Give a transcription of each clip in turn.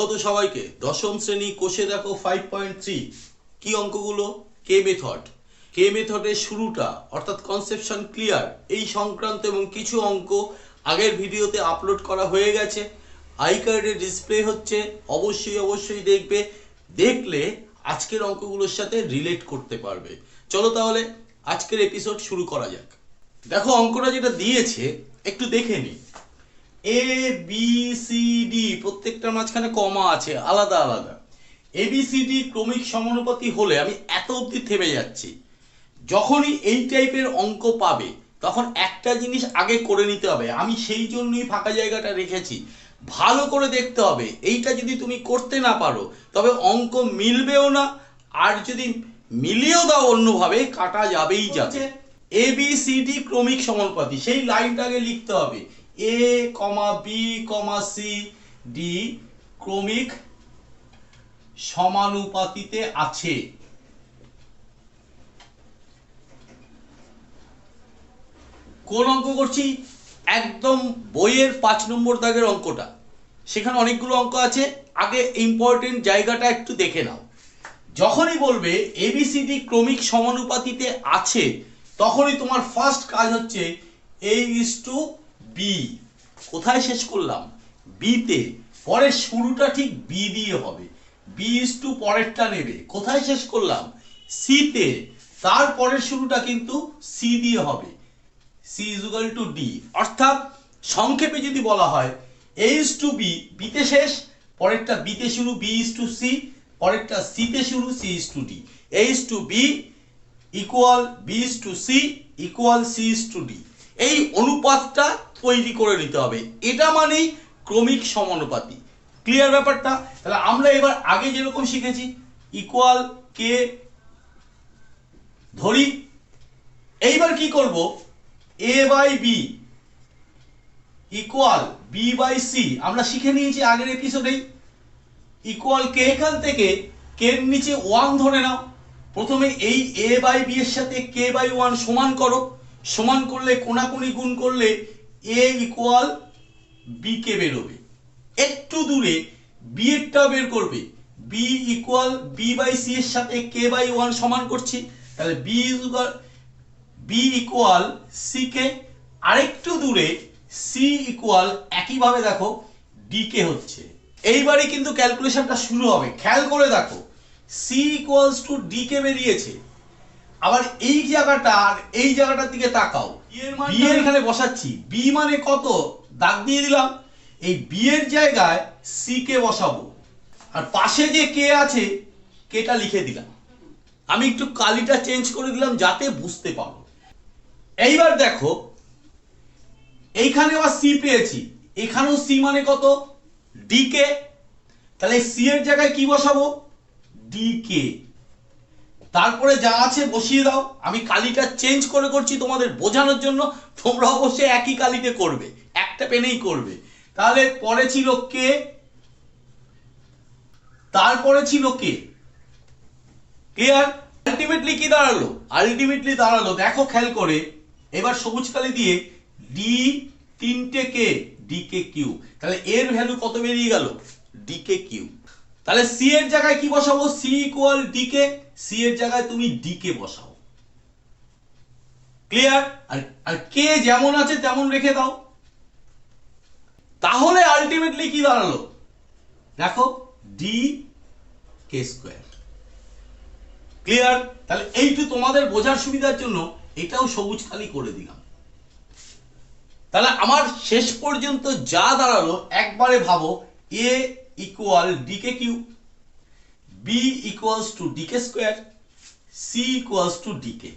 স্বাগত সবাইকে। দশম শ্রেণি কোষে দেখো ফাইভ পয়েন্ট থ্রি কি অঙ্কগুলো? কে মেথড কে মেথডের শুরুটা, অর্থাৎ কনসেপশন ক্লিয়ার এই সংক্রান্ত এবং কিছু অঙ্ক আগের ভিডিওতে আপলোড করা হয়ে গেছে। আই কার্ডের ডিসপ্লে হচ্ছে, অবশ্যই অবশ্যই দেখবে। দেখলে আজকের অঙ্কগুলোর সাথে রিলেট করতে পারবে। চলো তাহলে আজকের এপিসোড শুরু করা যাক। দেখো অঙ্কটা যেটা দিয়েছে, একটু দেখে নিই। এ বি সি ডি প্রত্যেকটার মাঝখানে কমা আছে আলাদা আলাদা। এ বি সি ডি ক্রমিক সমানুপাতি হলে আমি এত অবধি থেমে যাচ্ছি। যখনই এই টাইপের অঙ্ক পাবে তখন একটা জিনিস আগে করে নিতে হবে। আমি সেই জন্যই ফাঁকা জায়গাটা রেখেছি। ভালো করে দেখতে হবে। এইটা যদি তুমি করতে না পারো তবে অঙ্ক মিলবেও না আর যদি মিলিয়েও দাও অন্যভাবে কাটা যাবেই যাবে। এ বি সি ডি ক্রমিক সমানুপাতি সেই লাইনটা আগে লিখতে হবে। A comma B comma C D ক্রমিক সমানুপাতিতে আছে। কোন অঙ্ক করছি? একদম বইয়ের পাঁচ নম্বর দাগের অঙ্কটা। সেখানে অনেকগুলো অঙ্ক আছে। আগে ইম্পর্টেন্ট জায়গাটা একটু দেখে নাও। যখনই বলবে এবিসিডি ক্রমিক সমানুপাতিতে আছে, তখনই তোমার ফার্স্ট কাজ হচ্ছে এ ইস টু বি কোথায় শেষ করলাম? বিতে পরের শুরুটা ঠিক বি দিয়ে হবে। বি ইস টু পরেরটা নেবে। কোথায় শেষ করলাম? সিতে তারপরের শুরুটা কিন্তু সি দিয়ে হবে। সি ইজুগাল টু ডি অর্থাৎ সংক্ষেপে যদি বলা হয় এ ইস টু বি বিতে শেষ, পরেরটা বিতে শুরু বি ইস টু সি পরেরটা সিতে শুরু C is to D A is to B equal B is to C equal C is to D এই অনুপাতটা তৈরি করে নিতে হবে। এটা মানেই ক্রমিক সমানুপাতি। ক্লিয়ার ব্যাপারটা? তাহলে আমরা এবার আগে যেরকম শিখেছি ইকুয়াল কে ধরি। এইবার কি করব? A by B equal B by C আমরা শিখে নিয়েছি আগের এপিসোডেই ইকুয়াল কে এখান থেকে কে এর নিচে ওয়ান ধরে নাও। প্রথমে এই এ বাই বি এর সাথে কে বাই ওয়ান সমান করো। সমান করলে, কোনাকুনি গুণ করলে এ ইকুয়াল বি কে বেরোবে একটু দূরে বি এরটা বের করবে। B equal B by C এর সাথে কে বাই ওয়ান সমান করছি। তাহলে B B equal C K আরেকটু দূরে সি ইকুয়াল একইভাবে দেখো ডি কে হচ্ছে। এইবারে কিন্তু ক্যালকুলেশনটা শুরু হবে। খেয়াল করে দেখো C equals to D K বেরিয়েছে। আবার এই জায়গাটা আর এই জায়গাটার দিকে তাকাও। বি এর এখানে বসাচ্ছি। বি মানে কত? দাগ দিয়ে দিলাম। এই বি এর জায়গায় সি কে বসাবো। আর পাশে যে কে আছে কেটা লিখে দিলাম। আমি একটু কালিটা চেঞ্জ করে দিলাম যাতে বুঝতে পারো। এইবার দেখো এইখানে আবার সি পেয়েছি। এখানেও সি মানে কত? ডি কে তাহলে সি এর জায়গায় কি বসাবো? ডি কে তারপরে যা আছে বসিয়ে দাও। আমি কালিটা চেঞ্জ করে করছি তোমাদের বোঝানোর জন্য। তোমরা অবশ্যই একই কালিতে করবে। একটা পেনেই করবে। তাহলে পরে ছিল কে? তারপরে ছিল কে? ক্লিয়ার আলটিমেটলি কি দাঁড়াল? আলটিমেটলি দাঁড়াল। দেখো খেয়াল করে। এবার সবুজ কালি দিয়ে ডি তিনটে কে? ডি কে কিউ তাহলে এর ভ্যালু কত বেরিয়ে গেল? ডি কে কিউ তাহলে সি এর জায়গায় কি বসাবো? C equal D K C এর জায়গায় তুমি ডি কে বসাও। ক্লিয়ার আর আর কে যেমন আছে, তেমন রেখে দাও। তাহলে আলটিমেটলি কি দাঁড়াল? দেখো ডি কে স্কোয়ার ক্লিয়ার তাহলে এইটু তোমাদের বোঝার সুবিধার জন্য এটাও সবুজ খালি করে দিলাম। তাহলে আমার শেষ পর্যন্ত যা দাঁড়াল, একবারে ভাবো A Q B equals to D K square C equals to D K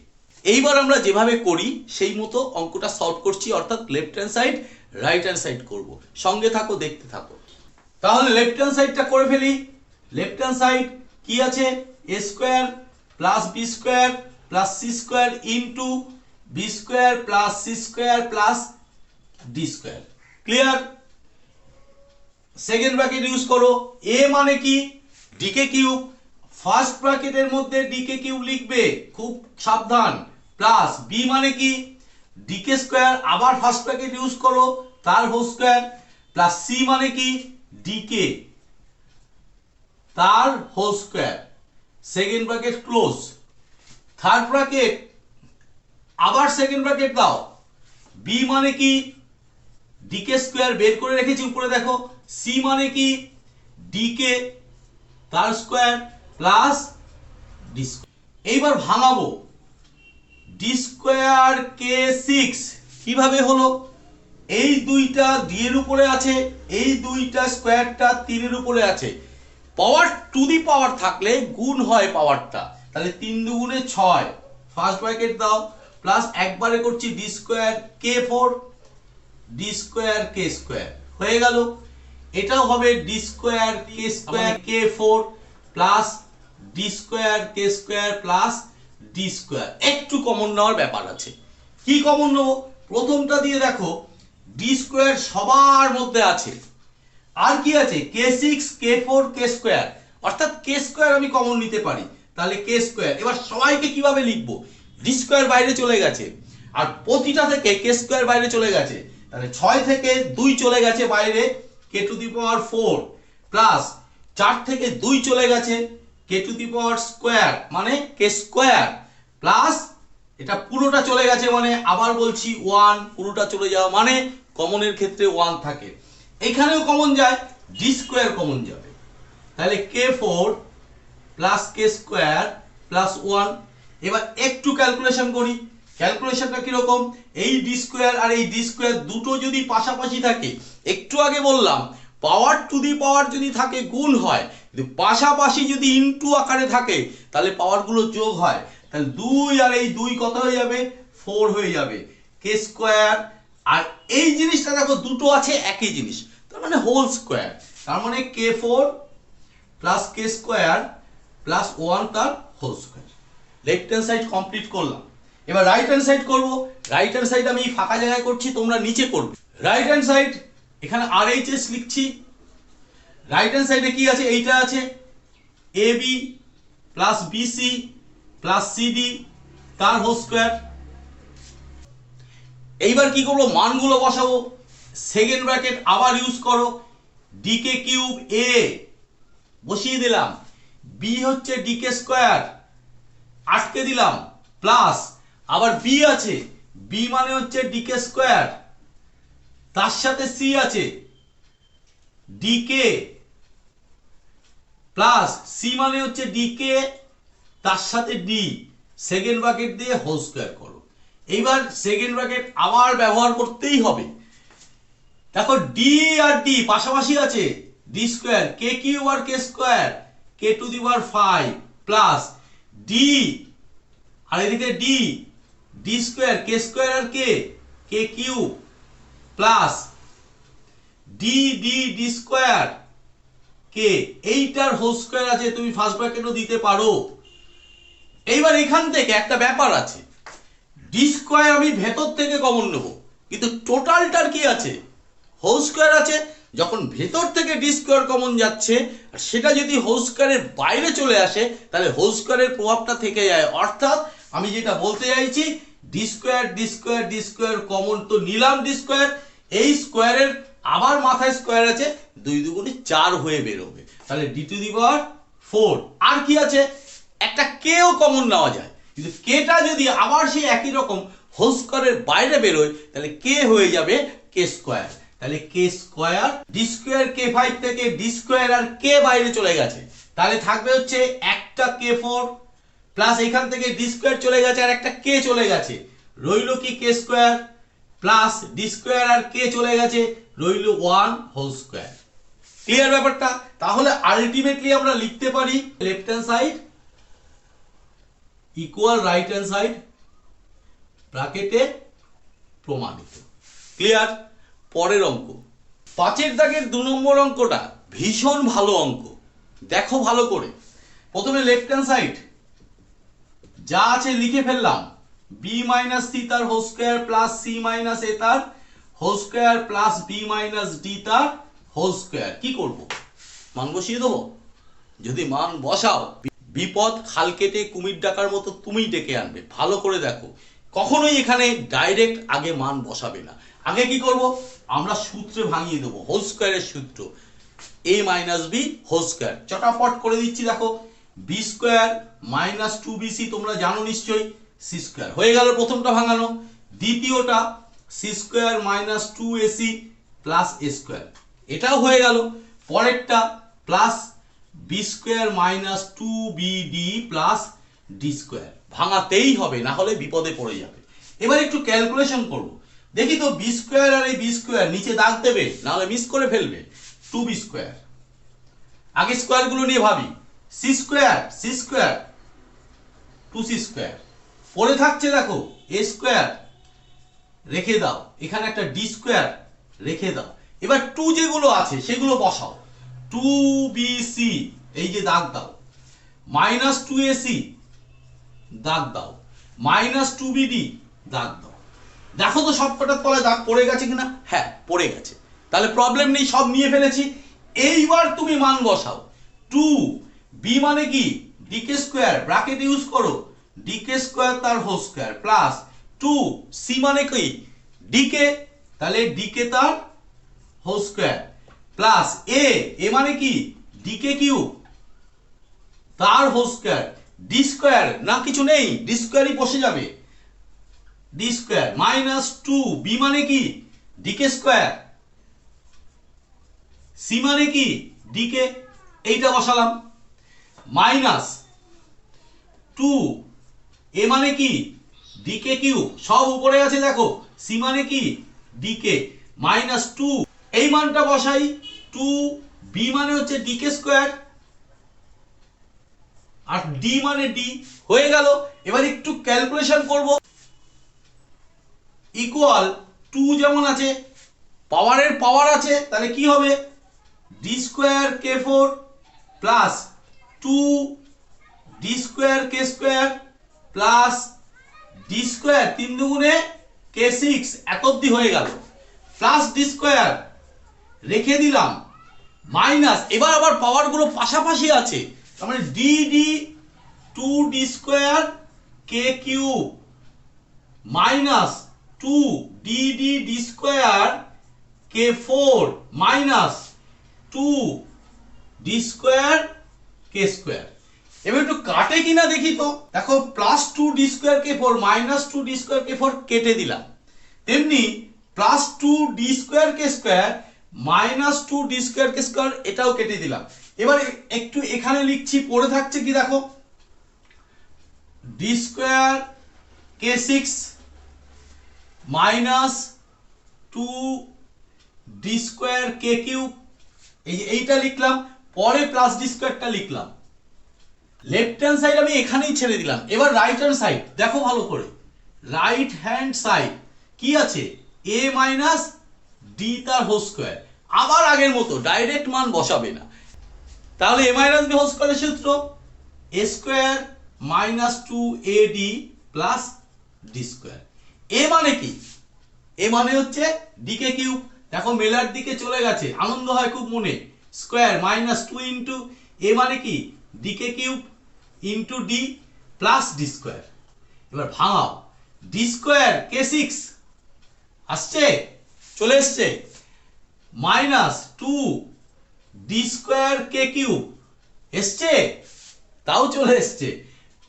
এইবার আমরা যেভাবে করি, সেই মতো অঙ্কটা সলভ করছি, অর্থাৎ left hand side right hand side করব। সঙ্গে থাকো, দেখতে থাকো। তাহলে লেফট হ্যান্ড সাইডটা করে ফেলি। লেফট হ্যান্ড সাইড কি আছে? A square plus B square plus C square into B square plus C square plus D square clear second bracket use করো এ মানে কি? ডিকে কিউব ফার্স্ট ব্র্যাকেটের মধ্যে ডিকে কিউব লিখবে, খুব সাবধান। প্লাস বি মানে কি? ডিকে স্কোয়ার আবার ফার্স্ট ব্র্যাকেট ইউজ করো, তার হোল স্কোয়ার প্লাস সি মানে কি? ডিকে তার whole square second bracket close third bracket আবার সেকেন্ড ব্র্যাকেট দাও। বি মানে কি? ডিকে স্কোয়ার বের করে রেখেছি উপরে দেখো। সি মানে কি? ডিকে তার স্কোয়ার প্লাস ডি এইবার ভাঙাবো। ডি স্কোয়ার কে সিক্স কীভাবে হলো? এই দুইটা এর উপরে আছে, এই দুইটা স্কোয়ারটা তিনের উপরে আছে। পাওয়ার টু দি পাওয়ার থাকলে গুণ হয় পাওয়ারটা তাহলে তিন দুগুণে ছয়। ফার্স্ট ব্র্যাকেট দাও। প্লাস একবারে করছি D square K four D square K square হয়ে গেল। এটাও হবে D square K square K four plus D square K square plus D square একটু কমন নেওয়ার ব্যাপার আছে। কি কমন নেব? প্রথমটা দিয়ে দেখো ডি স্কোয়ার সবার মধ্যে আছে। আর কি আছে? K six K four K square অর্থাৎ কে স্কোয়ার আমি কমন নিতে পারি। তাহলে কে স্কোয়ার এবার সবাইকে কীভাবে লিখব? ডি স্কোয়ার বাইরে চলে গেছে। আর প্রতিটা থেকে কে স্কোয়ার বাইরে চলে গেছে। তাহলে ছয় থেকে দুই চলে গেছে বাইরে K to the power four plus চার থেকে দুই চলে গেছে কে টু দি পাওয়ার স্কোয়ার মানে কে স্কোয়ার প্লাস এটা পুরোটা চলে গেছে মানে আবার বলছি ওয়ান পুরোটা চলে যাওয়া মানে কমনের ক্ষেত্রে ওয়ান থাকে। এখানেও কমন যায় ডি স্কোয়ার কমন যাবে। তাহলে K four plus K square plus one এবার একটু ক্যালকুলেশন করি। ক্যালকুলেশনটা কীরকম? এই ডি স্কোয়ার আর এই ডি স্কোয়ার দুটো যদি পাশাপাশি থাকে, একটু আগে বললাম পাওয়ার টু দি পাওয়ার যদি থাকে, গুণ হয়। কিন্তু পাশাপাশি যদি ইনটু আকারে থাকে, তাহলে পাওয়ারগুলো যোগ হয়। তাহলে দুই আর এই দুই কত হয়ে যাবে? ফোর হয়ে যাবে। কে স্কোয়ার আর এই জিনিসটা দেখো, দুটো আছে, একই জিনিস। তার মানে হোল স্কোয়ার তার মানে K four plus K square plus one তার whole square left hand side complete করলাম। এবার রাইট হ্যান্ড সাইড করব। রাইট হ্যান্ড সাইড আমি ফাঁকা জায়গায় করছি, তোমরা নিচে করবে। রাইট হ্যান্ড সাইড এখানে আর এইচ এস লিখছি। রাইট হ্যান্ড সাইডে কি আছে? এইটা আছে। A B plus B C plus C D তার হোল স্কোয়ার এইবার কি করব? মানগুলো বসাবো। সেকেন্ড ব্র্যাকেট আবার ইউজ করো। ডিকে কিউব এ বসিয়ে দিলাম। বি হচ্ছে ডিকে স্কোয়ার আটকে দিলাম। প্লাস আবার বি আছে। বি মানে হচ্ছে ডিকে স্কোয়ার তার সাথে সি আছে। ডিকে প্লাস সি মানে হচ্ছে ডিকে তার সাথে ডি সেকেন্ড ব্র্যাকেট দিয়ে হোল স্কোয়ার করো। এইবার সেকেন্ড ব্র্যাকেট আবার ব্যবহার করতেই হবে। দেখো ডি আর ডি পাশাপাশি আছে। D square K cube R K square K to the power five plus D আর এদিকে D D square K square আর K K cube plus D D D square K এইটার whole square আছে, তুমি first ব্র্যাকেটও দিতে পারো। এইবার এখান থেকে একটা ব্যাপার আছে। ডি স্কোয়ার আমি ভেতর থেকে কমন নেব। কিন্তু টোটালটার কি আছে? হোল স্কোয়ার আছে, যখন ভেতর থেকে ডি স্কোয়ার কমন যাচ্ছে, আর সেটা যদি হোল স্কোয়ারের বাইরে চলে আসে, তাহলে হোল স্কোয়ারের প্রভাবটা থেকে যায়। অর্থাৎ, আমি যেটা বলতে চাইছি D square D square D square common তো নিলাম ডি স্কোয়ার এই স্কোয়ারের আবার মাথায় স্কোয়ার আছে, দুই দুগুণে চার হয়ে বেরোবে। তাহলে D to the power four আর কি আছে? একটা কেও কমন নেওয়া যায়। কিন্তু কেটা যদি আবার সেই একই রকম হোল স্কোয়ারের বাইরে বেরোয়, তাহলে কে হয়ে যাবে কে স্কোয়ার তাহলে K square D square K five থেকে ডি স্কোয়ার আর কে বাইরে চলে গেছে। তাহলে থাকবে হচ্ছে একটা কে ফোর প্লাস এখান থেকে ডি স্কোয়ার চলে গেছে আর একটা কে চলে গেছে। রইল কি K square plus D square আর কে চলে গেছে, রইল ওয়ান হোল স্কোয়ার ক্লিয়ার ব্যাপারটা? তাহলে আলটিমেটলি আমরা লিখতে পারি left hand side equal right hand side ব্র্যাকেটে প্রমাণিত। ক্লিয়ার পরের অঙ্ক। পাঁচের দাগের দু নম্বর অঙ্কটা ভীষণ ভালো অঙ্ক। দেখো ভালো করে। প্রথমে লেফট হ্যান্ড সাইড যা আছে লিখে ফেললাম। বি মাইনাস সি তার whole square plus C minus A তার whole square plus B minus D তার হোল স্কোয়ার কি করব? মান বসিয়ে দেবো? যদি মান বসাও, বিপদ খাল কেটে কুমির ডাকার মতো তুমি ডেকে আনবে। ভালো করে দেখো। কখনোই এখানে ডাইরেক্ট আগে মান বসাবে না। আগে কি করব? আমরা সূত্রে ভাঙিয়ে দেবো হোল স্কোয়ারের সূত্র। A minus B whole square চটাপট করে দিচ্ছি, দেখো। B square minus two B C তোমরা জানো নিশ্চয়ই সি স্কোয়ার হয়ে গেল প্রথমটা ভাঙানো। দ্বিতীয়টা C square minus two AC plus A square এটাও হয়ে গেল। পরেরটা plus B square minus two BD plus D square ভাঙাতেই হবে, না হলে বিপদে পড়ে যাবে। এবার একটু ক্যালকুলেশন করব। দেখি তো বি স্কোয়ার আর এই বি স্কোয়ার নিচে দাগ দেবে নাহলে মিস করে ফেলবে। টু বি স্কোয়ার আগে স্কোয়ারগুলো নিয়ে ভাবি। C square C square two C square পরে থাকছে দেখো এ স্কোয়ার রেখে দাও। এখানে একটা ডি স্কোয়ার রেখে দাও। এবার টু যেগুলো আছে, সেগুলো বসাও। টু বি সি এই যে দাগ দাও। মাইনাস টু এ সি দাগ দাও। মাইনাস টু বিডি দাগ দাও। দেখো তো সব কটার তলায় দাগ পড়ে গেছে কিনা? হ্যাঁ পড়ে গেছে। তাহলে প্রবলেম নেই, সব নিয়ে ফেলেছি। এইবার তুমি মান বসাও। টু বি মানে কি? D K square bracket use করো। ডিকে স্কোয়ার তার whole square plus two C মানে কি? ডিকে তাহলে ডিকে তার whole square plus A A মানে কি? ডিকে কিউ তার হোল স্কোয়ার ডি স্কোয়ার না কিছু নেই ডি স্কোয়ারই বসে যাবে। D square minus two B মানে কি? ডিকে স্কোয়ার সি মানে কি? ডিকে এইটা বসালাম। মাইনাস টু, এ মানে কি? ডিকে কিউ সব উপরে আছে দেখো। সি মানে কি? D K minus two. এই মানটা বসাই টু বি মানে হচ্ছে ডিকে স্কোয়ার। আর ডি মানে ডি হয়ে গেল। এবার একটু ক্যালকুলেশন করব। ইকুয়াল টু যেমন আছে, পাওয়ারের পাওয়ার আছে, তাহলে কি হবে? D square K four plus two D square K square plus D square তিন দুগুণে কে সিক্স এত অব্দি হয়ে গেল। প্লাস ডি স্কোয়ার রেখে দিলাম। মাইনাস এবার আবার পাওয়ারগুলো পাশাপাশি আছে। তার মানে D D two D square K cube minus two D D D square K four minus two D square K square এবার একটু কাটে কিনা দেখি তো। দেখো plus two D square K four minus two D square K four কেটে দিলাম। তেমনি plus two D square K square minus two D square K square এটাও কেটে দিলাম। এবার একটু এখানে লিখছি, পড়ে থাকছে কি দেখো? D square K six minus two D square K cube এই এইটা লিখলাম। পরে প্লাস ডি স্কোয়ারটা লিখলাম। লেফট হ্যান্ড সাইড আমি এখানেই ছেড়ে দিলাম। এবার রাইট হ্যান্ড সাইড দেখো ভালো করে। রাইট হ্যান্ড সাইড কি আছে? এ মাইনাস ডি তার হোল স্কোয়ার আবার আগের মতো ডাইরেক্ট মান বসাবে না। তাহলে এ মাইনাস বি হোল স্কোয়ারের সূত্র? A square minus two A D plus D square A মানে কি? এ মানে হচ্ছে ডিকে কিউব দেখো মেলার দিকে চলে গেছে। আনন্দ হয় খুব মনে। Square minus two into A মানে কি? D K cube into D plus D square. এবার ভাঙাও। ডি স্কোয়ার কে সিক্স আসছে? চলে এসছে। Minus two D square K cube? এসছে? তাও চলে এসছে।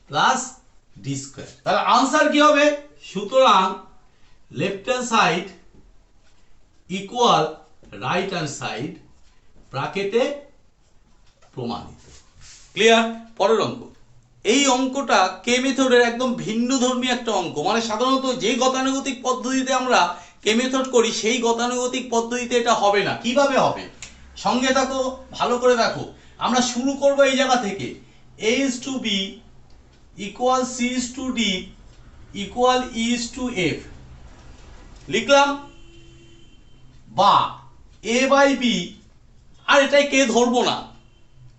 Plus D square. তাহলে আনসার কি হবে? সুতরাং left hand side equal right hand side ব্রাকেটে প্রমাণিত। ক্লিয়ার পরের অঙ্ক। এই অঙ্কটা কে মেথডের একদম ভিন্ন ধর্মী একটা অঙ্ক। মানে সাধারণত যে গতানুগতিক পদ্ধতিতে আমরা কে মেথড করি সেই গতানুগতিক পদ্ধতিতে এটা হবে না। কীভাবে হবে? সঙ্গে থাকো ভালো করে দেখো আমরা শুরু করব এই জায়গা থেকে। A is to B equal C is to D equal is to F লিখলাম? বা এ বাই বি আর এটাই কে ধরবো না।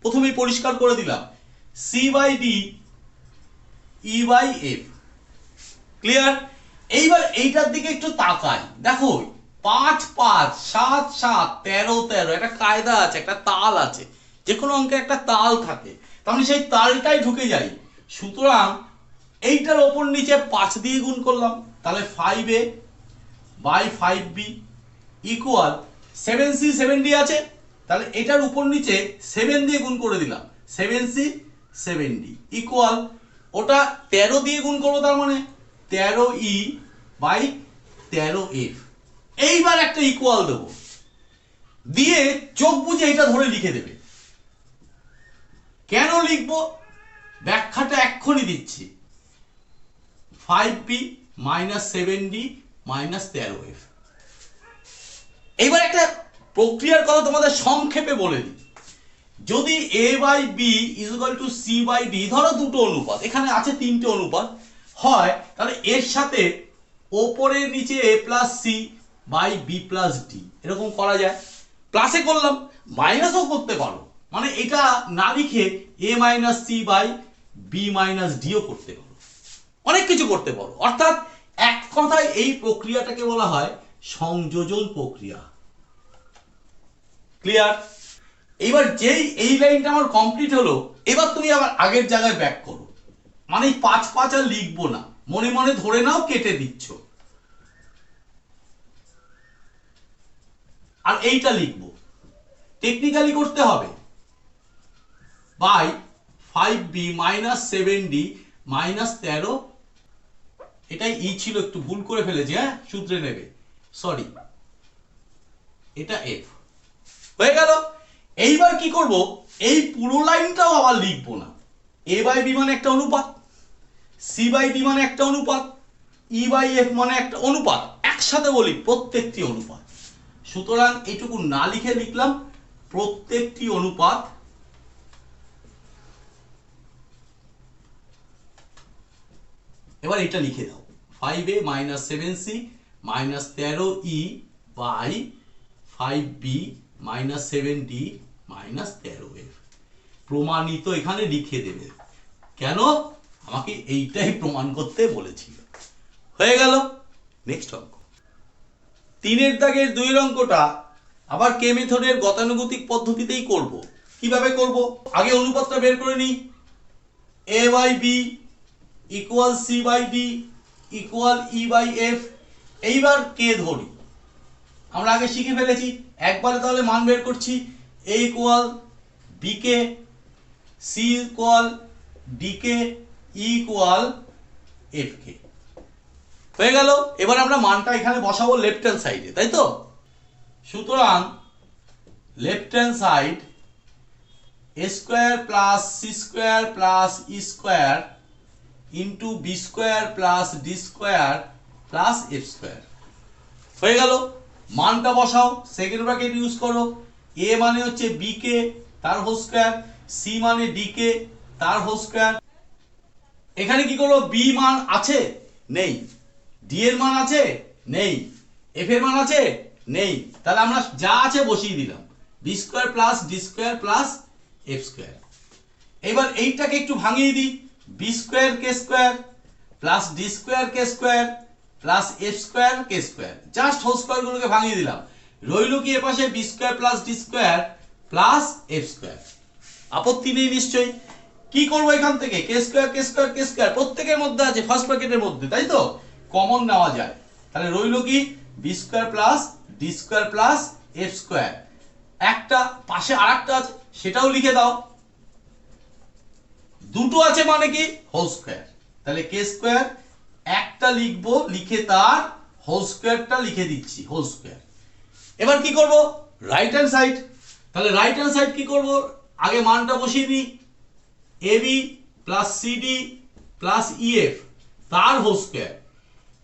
প্রথমেই পরিষ্কার করে দিলাম। C by D E by F clear এইবার এইটার দিকে একটু তাকাই। দেখো, পাঁচ পাঁচ, সাত সাত, তেরো তেরো, একটা কায়দা আছে, একটা তাল আছে। যে কোনো অঙ্কে একটা তাল থাকে। মানে সেই তালটাই ঢুকে যাই। সুতরাং এইটার ওপর নিচে পাঁচ দিয়ে গুণ করলাম। তাহলে five A by five B equal seven C seven D আছে। তাহলে এটার উপর নিচে সেভেন দিয়ে গুণ করে দিলাম। Seven C seven D equal ওটা তেরো দিয়ে গুণ করব তার মানে তেরো ই বাই তেরো এফ এইবার একটা ইকুয়াল দেবো। দিয়ে চোখ বুঝে এটা ধরে লিখে দেবে। কেন লিখব? ব্যাখ্যাটা এক্ষুনি দিচ্ছি। Five B minus seven D minus তেরো এফ এইবার একটা প্রক্রিয়ার কথা তোমাদের সংক্ষেপে বলে দিই। যদি A by B equal to C by D ধরো দুটো অনুপাত, এখানে আছে তিনটে অনুপাত, হয়, তাহলে এর সাথে ওপরের নিচে A plus C by B plus D এরকম করা যায়। প্লাসে করলাম মাইনাসও করতে পারো মানে এটা না লিখে A minus C by B minus deo করতে পারো। অনেক কিছু করতে পারো। অর্থাৎ এক কথায় এই প্রক্রিয়াটাকে বলা হয় সংযোজন প্রক্রিয়া। ক্লিয়ার এবার যেই, এই লাইনটা আমার কমপ্লিট হলো, এবার তুমি আবার আগের জায়গায় ব্যাক করো। মানে পাঁচ পাঁচ আর লিখব না। মনে মনে ধরে নাও, কেটে দিচ্ছ। আর এইটা লিখব। টেকনিক্যালি করতে হবে। By five B minus seven D minus তেরো। এটাই ই ছিল, একটু ভুল করে ফেলেছি হ্যাঁ? সূত্রে নেবে। সরি। এটা এফ হয়ে গেল। এইবার কি করব? এই পুরো লাইনটাও আবার লিখব না। এ বাই বি মানে একটা অনুপাত সি বাই ডি মানে একটা অনুপাত ই বাই এফ মানে একটা অনুপাত। একসাথে বলি, প্রত্যেকটি অনুপাত। সুতরাং এইটুকু না লিখে লিখলাম, প্রত্যেকটি অনুপাত এবার এটা লিখে দাও। Five A minus seven C minus তেরো E by five B minus seven D minus তেরো এফ প্রমাণিত এখানে লিখে দেবে। কেন? আমাকে এইটাই প্রমাণ করতে বলেছিল। হয়ে গেল। নেক্সট অঙ্ক। তিনের দাগের দুই অঙ্কটা আবার কে মেথডের গতানুগতিক পদ্ধতিতেই করব। কীভাবে করব? আগে অনুপাতটা বের করে নিই। A by B equal C by D equal E by F এইবার কে ধরি? আমরা আগে শিখে ফেলেছি, একবারে তাহলে মান বের করছি A equal B K C equal D K E equal F K হয়ে গেল, এবার আমরা মানটা এখানে বসাবো লেফট হ্যান্ড সাইডে তাই তো? সুতরাং left hand side A square plus C square plus E square into B square plus D square plus F square হয়ে গেল মানটা বসাও সেকেন্ড ব্র্যাকেট ইউজ করো। এ মানে হচ্ছে বি কে তার হোল স্কোয়ার সি মানে ডি কে তার হোল স্কোয়ার এখানে কি করব বি মান আছে? নেই। ডি এর মান আছে? নেই। এফ এর মান আছে? নেই। তাহলে আমরা যা আছে বসিয়ে দিলাম। B square plus D square plus F square এবার এইটাকে একটু ভাঙিয়ে দিই। B square K square plus D square K square plus F square K square just whole square গুলোকে ভাঙিয়ে দিলাম। রইল কি এপাশে B square plus D square plus F square আপত্তি নেই নিশ্চয়ই। কি করব এখান থেকে? K square K square K square প্রত্যেকের মধ্যে আছে ফার্স্ট ব্র্যাকেটের মধ্যে, তাই তো? কমন নেওয়া যায়। তাহলে রইল কি? B square plus D square plus F square একটা, পাশে আরেকটা আছে, সেটাও লিখে দাও। দুটো আছে মানে কি? হোল স্কোয়ার তাহলে কে স্কোয়ার একটা লিখব, লিখে তার হোল স্কোয়ারটা লিখে দিচ্ছি হোল স্কোয়ার এবার কি করব? রাইট হ্যান্ড সাইড তাহলে রাইট হ্যান্ড সাইড কি করব? আগে মানটা বসিয়ে দিই। A B plus CD plus EF তার হোল স্কোয়ার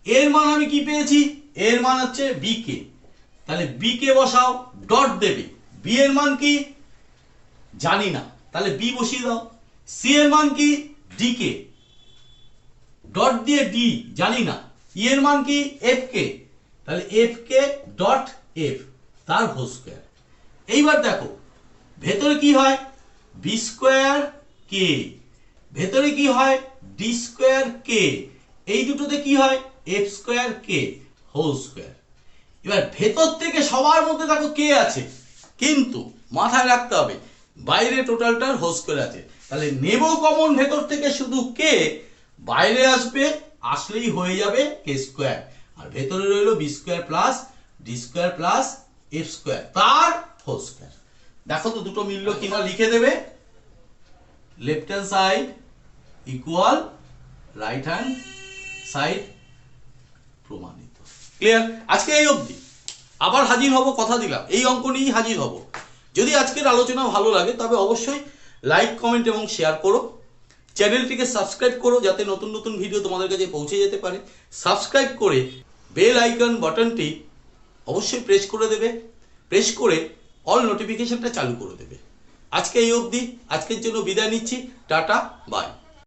এর মান আমি কি পেয়েছি? এর মান হচ্ছে বি কে তাহলে বি কে বসাও ডট দেবে। বি এর মান কি? জানি না। তাহলে বি বসিয়ে দাও। সি এর মান কি? ডি কে ডট দিয়ে ডি জানি না। ই এর মান কি এফ কে তাহলে এফ কে ডট এফ তার হোল স্কোয়ার এইবার দেখো, ভেতরে কি হয়? বি স্কোয়ার কে ভেতরে কি হয়? ডি স্কোয়ার কে এই দুটোতে কি হয়? F square K whole square এবার ভেতর থেকে সবার মধ্যে দেখো কে আছে। কিন্তু মাথায় রাখতে হবে, বাইরে টোটালটার হোল স্কোয়ার আছে। তাহলে নেব কমন ভেতর থেকে শুধু কে বাইরে আসবে, আসলেই হয়ে যাবে কে স্কোয়ার আর ভেতরে রইল B square plus D square plus F square তার হোল স্কোয়ার দেখো তো দুটো মিলল কিনা, লিখে দেবে। Left hand side equal right hand side প্রমাণিত। ক্লিয়ার আজকে এই অবধি। আবার হাজির হব, কথা দিলাম। এই অঙ্ক নিয়েই হাজির হব। যদি আজকের আলোচনা ভালো লাগে, তবে অবশ্যই লাইক কমেন্ট এবং শেয়ার করো। চ্যানেলটিকে সাবস্ক্রাইব করো যাতে নতুন নতুন ভিডিও তোমাদের কাছে পৌঁছে যেতে পারে। সাবস্ক্রাইব করে বেল আইকন বাটনটি অবশ্যই প্রেস করে দেবে। প্রেস করে অল নোটিফিকেশনটা চালু করে দেবে। আজকে এই অবধি। আজকের জন্য বিদায় নিচ্ছি। টাটা, বাই।